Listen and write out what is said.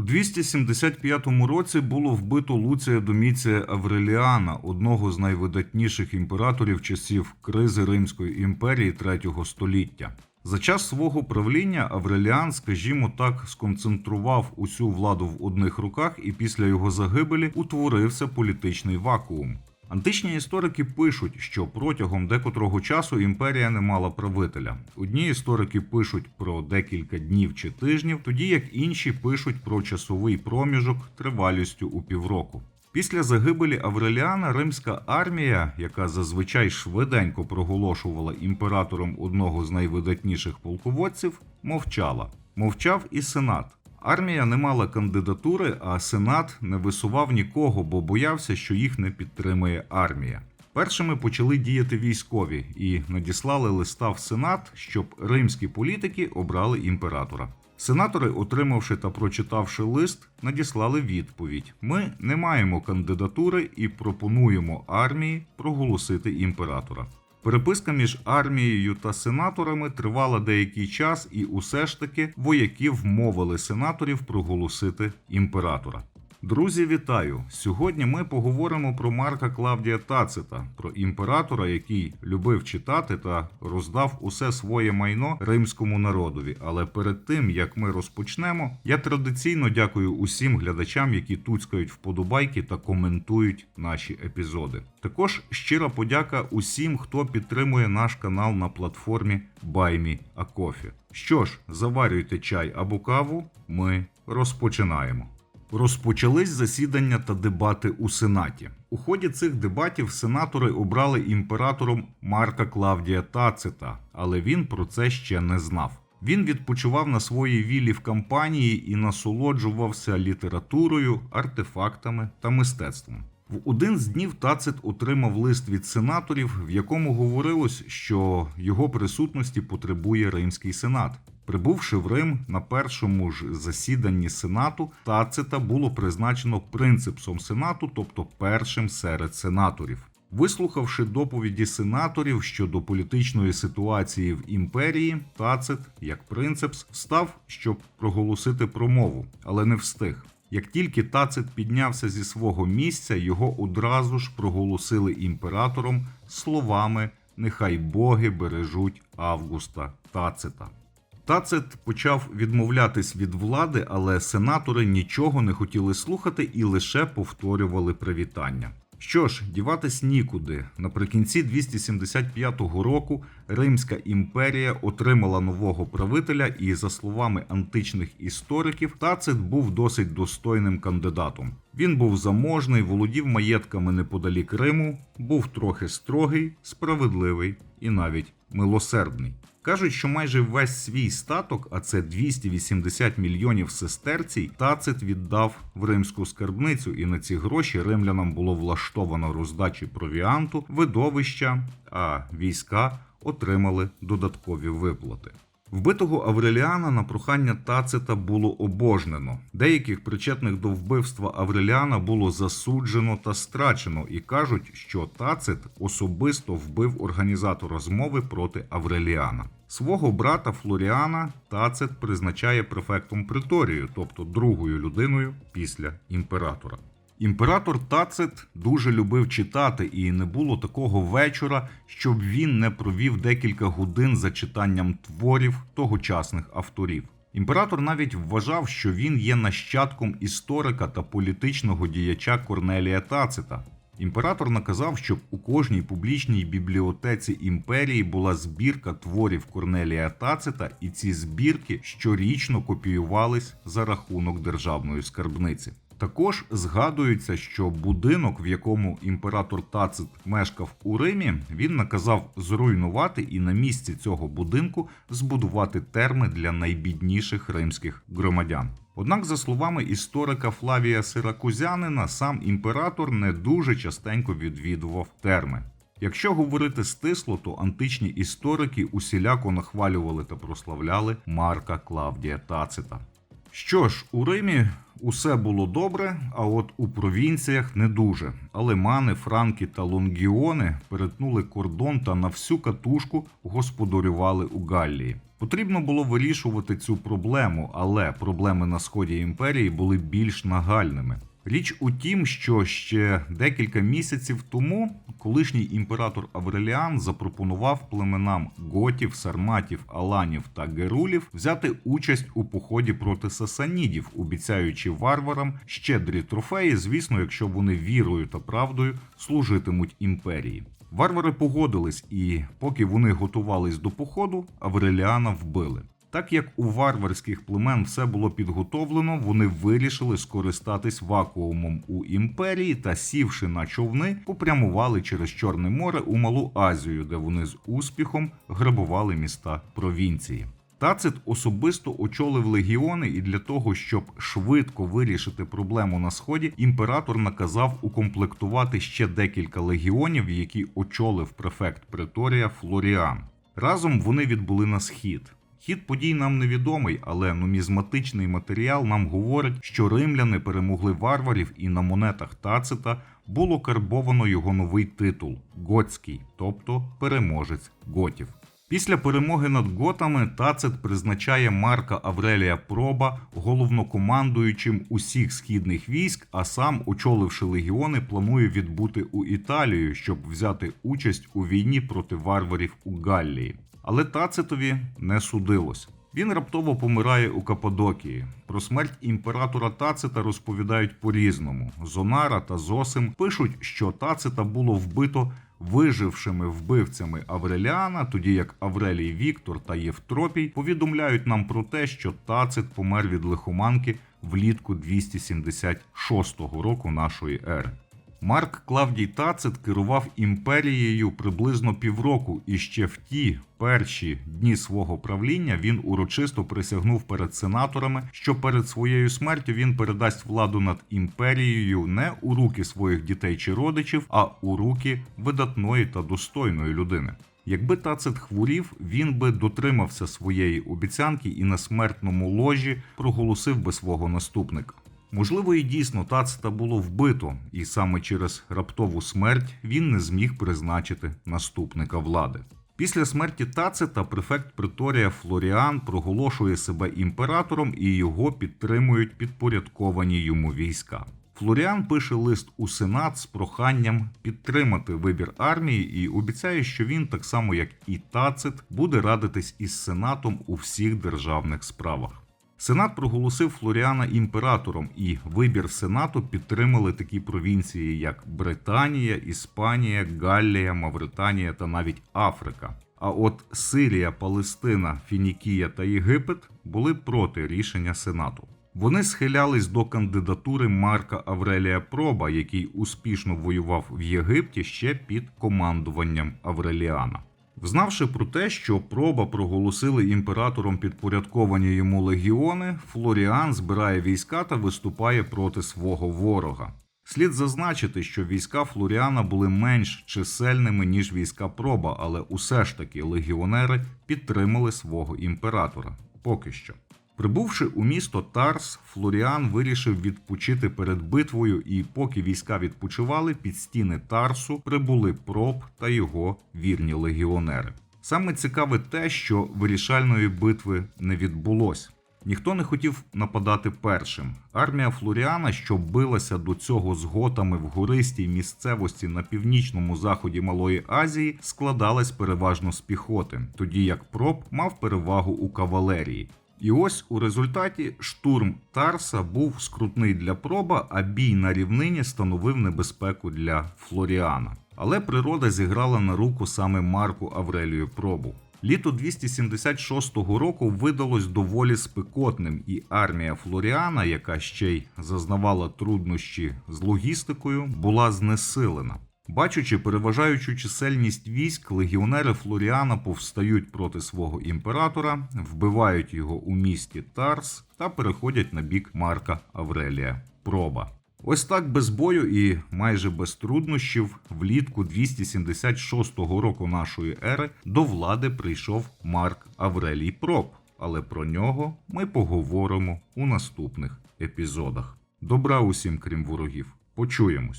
У 275 році було вбито Луція Доміція Авреліана, одного з найвидатніших імператорів часів кризи Римської імперії третього століття. За час свого правління Авреліан, скажімо так, сконцентрував усю владу в одних руках, і після його загибелі утворився політичний вакуум. Античні історики пишуть, що протягом декотрого часу імперія не мала правителя. Одні історики пишуть про декілька днів чи тижнів, тоді як інші пишуть про часовий проміжок тривалістю у півроку. Після загибелі Авреліана римська армія, яка зазвичай швиденько проголошувала імператором одного з найвидатніших полководців, мовчала. Мовчав і сенат. Армія не мала кандидатури, а сенат не висував нікого, бо боявся, що їх не підтримує армія. Першими почали діяти військові і надіслали листа в сенат, щоб римські політики обрали імператора. Сенатори, отримавши та прочитавши лист, надіслали відповідь: Ми не маємо кандидатури і пропонуємо армії проголосити імператора. Переписка між армією та сенаторами тривала деякий час, і усе ж таки вояки вмовили сенаторів проголосити імператора. Друзі, вітаю! Сьогодні ми поговоримо про Марка Клавдія Тацита, про імператора, який любив читати та роздав усе своє майно римському народові. Але перед тим як ми розпочнемо, я традиційно дякую усім глядачам, які туцькають вподобайки та коментують наші епізоди. Також щира подяка усім, хто підтримує наш канал на платформі BuyMeACoffee. Що ж, заварюйте чай або каву, ми розпочинаємо. Розпочались засідання та дебати у Сенаті. У ході цих дебатів сенатори обрали імператором Марка Клавдія Тацита, але він про це ще не знав. Він відпочивав на своїй віллі в кампанії і насолоджувався літературою, артефактами та мистецтвом. В один з днів Тацит отримав лист від сенаторів, в якому говорилось, що його присутності потребує римський сенат. Прибувши в Рим на першому ж засіданні сенату, Тацита було призначено принципсом сенату, тобто першим серед сенаторів. Вислухавши доповіді сенаторів щодо політичної ситуації в імперії, Тацит, як принцепс, встав, щоб проголосити промову, але не встиг. Як тільки Тацит піднявся зі свого місця, його одразу ж проголосили імператором словами Нехай боги бережуть Августа Тацита. Тацит почав відмовлятись від влади, але сенатори нічого не хотіли слухати і лише повторювали привітання. Що ж, діватись нікуди. Наприкінці 275 року Римська імперія отримала нового правителя, і, за словами античних істориків, Тацит був досить достойним кандидатом. Він був заможний, володів маєтками неподалік Риму, був трохи строгий, справедливий і навіть милосердний. Кажуть, що майже весь свій статок, а це 280 мільйонів сестерцій, Тацит віддав в римську скарбницю, і на ці гроші римлянам було влаштовано роздачі провіанту, видовища, а війська отримали додаткові виплати. Вбитого Авреліана на прохання Тацита було обожнено. Деяких причетних до вбивства Авреліана було засуджено та страчено, і кажуть, що Тацит особисто вбив організатора змови проти Авреліана. Свого брата Флоріана Тацит призначає префектом приторію, тобто другою людиною після імператора. Імператор Тацит дуже любив читати, і не було такого вечора, щоб він не провів декілька годин за читанням творів тогочасних авторів. Імператор навіть вважав, що він є нащадком історика та політичного діяча Корнелія Тацита. Імператор наказав, щоб у кожній публічній бібліотеці імперії була збірка творів Корнелія Тацита, і ці збірки щорічно копіювались за рахунок державної скарбниці. Також згадується, що будинок, в якому імператор Тацит мешкав у Римі, він наказав зруйнувати і на місці цього будинку збудувати терми для найбідніших римських громадян. Однак, за словами історика Флавія Сиракузянина, сам імператор не дуже частенько відвідував терми. Якщо говорити стисло, то античні історики усіляко нахвалювали та прославляли Марка Клавдія Тацита. Що ж, у Римі Усе було добре, а от у провінціях не дуже. Алемани, франки та лонгіони перетнули кордон та на всю катушку господарювали у Галлії. Потрібно було вирішувати цю проблему, але проблеми на сході імперії були більш нагальними. Річ у тім, що ще декілька місяців тому колишній імператор Авреліан запропонував племенам готів, сарматів, аланів та герулів взяти участь у поході проти сасанідів, обіцяючи варварам щедрі трофеї, звісно, якщо вони вірою та правдою служитимуть імперії. Варвари погодились, і поки вони готувались до походу, Авреліана вбили. Так як у варварських племен все було підготовлено, вони вирішили скористатись вакуумом у імперії та, сівши на човни, попрямували через Чорне море у Малу Азію, де вони з успіхом грабували міста провінції. Тацит особисто очолив легіони, і для того, щоб швидко вирішити проблему на сході, імператор наказав укомплектувати ще декілька легіонів, які очолив префект Преторія Флоріан. Разом вони відбули на схід. Хід подій нам невідомий, але нумізматичний матеріал нам говорить, що римляни перемогли варварів, і на монетах Тацита було карбовано його новий титул готський, тобто переможець готів. Після перемоги над готами Тацит призначає Марка Аврелія Проба головнокомандуючим усіх східних військ, а сам, очоливши легіони, планує відбути у Італію, щоб взяти участь у війні проти варварів у Галлії. Але Тацитові не судилось. Він раптово помирає у Каппадокії. Про смерть імператора Тацита розповідають по-різному. Зонара та Зосим пишуть, що Тацита було вбито вижившими вбивцями Авреліана, тоді як Аврелій Віктор та Євтропій повідомляють нам про те, що Тацит помер від лихоманки влітку 276 року нашої ери. Марк Клавдій Тацит керував імперією приблизно півроку, і ще в ті перші дні свого правління він урочисто присягнув перед сенаторами, що перед своєю смертю він передасть владу над імперією не у руки своїх дітей чи родичів, а у руки видатної та достойної людини. Якби Тацит хворів, він би дотримався своєї обіцянки і на смертному ложі проголосив би свого наступника. Можливо, і дійсно Тацита було вбито, і саме через раптову смерть він не зміг призначити наступника влади. Після смерті Тацита префект Приторія Флоріан проголошує себе імператором і його підтримують підпорядковані йому війська. Флоріан пише лист у Сенат з проханням підтримати вибір армії і обіцяє, що він, так само як і Тацит, буде радитись із Сенатом у всіх державних справах. Сенат проголосив Флоріана імператором, і вибір Сенату підтримали такі провінції, як Британія, Іспанія, Галлія, Мавританія та навіть Африка. А от Сирія, Палестина, Фінікія та Єгипет були проти рішення Сенату. Вони схилялись до кандидатури Марка Аврелія Проба, який успішно воював в Єгипті ще під командуванням Авреліана. Взнавши про те, що проба проголосили імператором підпорядковані йому легіони, Флоріан збирає війська та виступає проти свого ворога. Слід зазначити, що війська Флоріана були менш чисельними ніж війська проба, але усе ж таки легіонери підтримали свого імператора. Поки що. Прибувши у місто Тарс, Флоріан вирішив відпочити перед битвою, і поки війська відпочивали, під стіни Тарсу прибули проб та його вірні легіонери. Саме цікаве те, що вирішальної битви не відбулось. Ніхто не хотів нападати першим. Армія Флоріана, що билася до цього з готами в гористій місцевості на північному заході Малої Азії, складалась переважно з піхоти, тоді як проб мав перевагу у кавалерії. І ось у результаті штурм Тарса був скрутний для проба, а бій на рівнині становив небезпеку для Флоріана. Але природа зіграла на руку саме Марку Аврелію Пробу. Літо 276 року видалось доволі спекотним, і армія Флоріана, яка ще й зазнавала труднощі з логістикою, була знесилена. Бачучи переважаючу чисельність військ, легіонери Флоріана повстають проти свого імператора, вбивають його у місті Тарс та переходять на бік Марка Аврелія Проба. Ось так без бою і майже без труднощів влітку 276 року нашої ери до влади прийшов Марк Аврелій Проб, але про нього ми поговоримо у наступних епізодах. Добра усім, крім ворогів. Почуємось.